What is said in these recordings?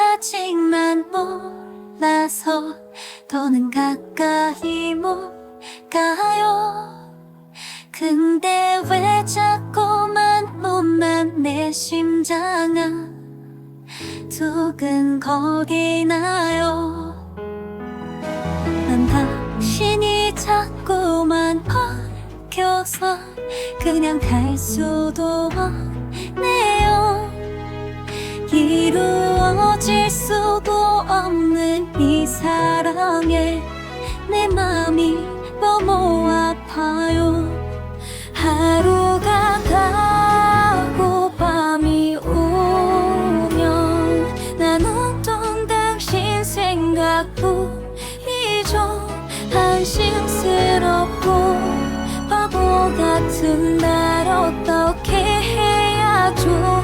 아직만 몰라서 더는 가까이 못 가요. 근데 왜 자꾸만 몸만 내 심장아? 두근거리나요. 난 당신이 자꾸만 바뀌어서 그냥 갈 수도 없네요. 이루어질 수도 없는 이 사랑에 내 맘이 너무 아파요. 하루가 가고 밤이 오면 난 온통 당신 생각뿐이죠 한심스럽고 바보 같은 날 어떻게 해야 좋을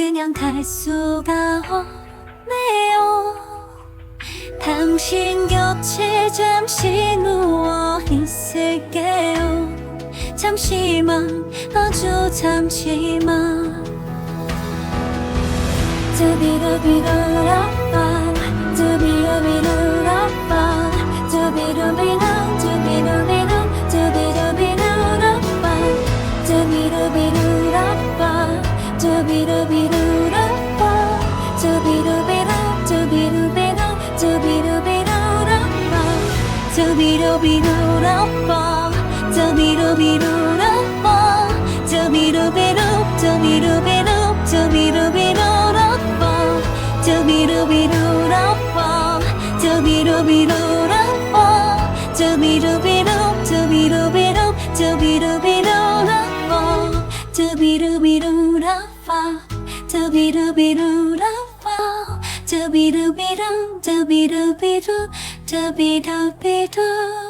그냥 갈 수가 없네요. 당신 곁에 잠시 누워 있을게요. 잠시만 아주 잠시만. 두비루비루라빠 두비루비루라빠 두비루비루라빠 두비루비루 두비루비루 두비루비루라빠 두비루비루라빠 두비루비루라빠 두비루비루 두비루비루 두비루비루라빠 두비루비루라빠 두비루비루라빠 두비루비루 두비루비루 두비루비루